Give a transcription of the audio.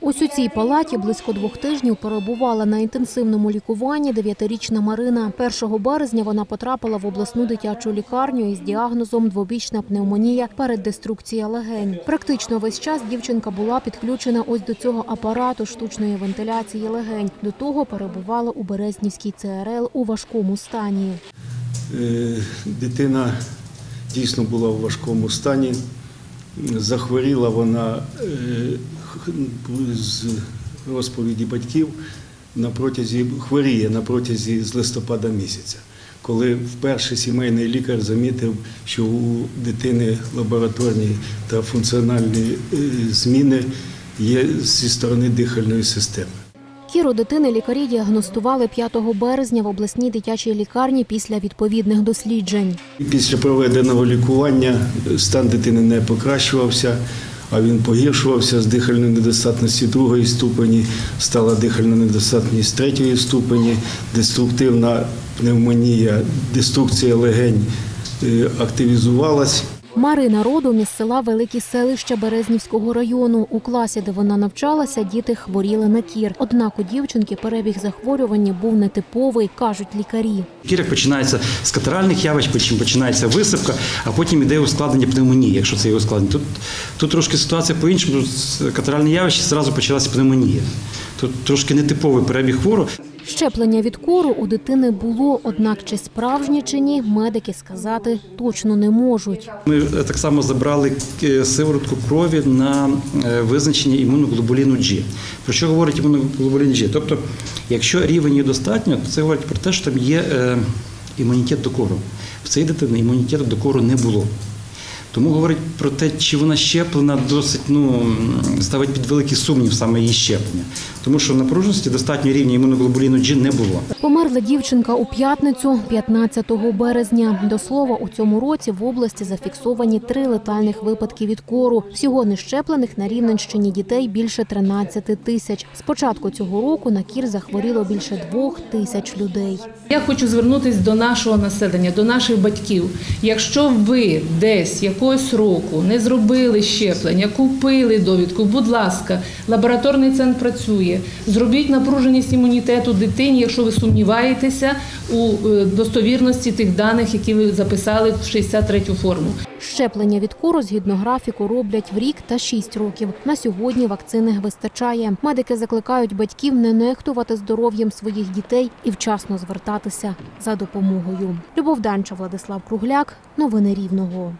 Ось у цій палаті близько двох тижнів перебувала на інтенсивному лікуванні дев'ятирічна Марина. 1 березня вона потрапила в обласну дитячу лікарню із діагнозом двобічна пневмонія переддеструкція легень. Практично весь час дівчинка була підключена ось до цього апарату штучної вентиляції легень. До того перебувала у Березнівській ЦРЛ у важкому стані. Е, Дитина дійсно була в важкому стані. Захворіла вона е, з розповіді батьків на протязі хворіє на протязі з листопада місяця, коли вперше сімейний лікар замітив, що у дитини лабораторні та функціональні е, зміни є зі сторони дихальної системи. Кіру дитини лікарі діагностували 5 березня в обласній дитячій лікарні після відповідних досліджень. Після проведеного лікування стан дитини не покращувався, а він погіршувався з дихальної недостатності другої ступені, стала дихальна недостатність третьої ступені, деструктивна пневмонія, деструкція легень е, активізувалась. Марина родом із села Великі селища Березнівського району. У класі, де вона навчалася, діти хворіли на кір. Однак у дівчинки перебіг захворювання був нетиповий, кажуть лікарі. Кірок починається з катаральних явищ, потім починається висипка, а потім іде ускладнення пневмонії, якщо це є ускладнення. Тут, тут трошки ситуація по-іншому. Тут з катаральне явище зразу почалася пневмонія. Тут трошки нетиповий перебіг хворого. Щеплення від кору у дитини було, однак чи справжні чи ні, медики сказати точно не можуть. Ми е, так само забрали е, сиворотку крові на е, визначення імуноглобуліну G. Про що говорить імуноглобулін G? Тобто, якщо рівень достатньо, то це говорить про те, що там є імунітет до кору. В цій дитини імунітету до кору не було. Тому говорить про те, чи вона щеплена, досить ну, ставить під великий сумнів саме її щеплення. Тому що напруженості достатньо рівня імуноглобуліну G не було. Померла дівчинка у п'ятницю, 15 березня. До слова, у цьому році в області зафіксовані три летальних випадки від кору. Всього нещеплених на Рівненщині дітей більше 13 тисяч. З початку цього року на кір захворіло більше двох тисяч людей. Я хочу звернутися до нашого населення, до наших батьків. Якщо ви десь якогось року не зробили щеплення, купили довідку, будь ласка, лабораторний центр працює. Зробіть напруженість імунітету дитині, якщо ви сумніваєтеся у е, достовірності тих даних, які ви записали в 63-ю форму. Щеплення від кору згідно графіку роблять в рік та 6 років. На сьогодні вакцини вистачає. Медики закликають батьків не нехтувати здоров'ям своїх дітей і вчасно звертатися за допомогою. Любов Данча, Владислав Кругляк. Новини Рівного.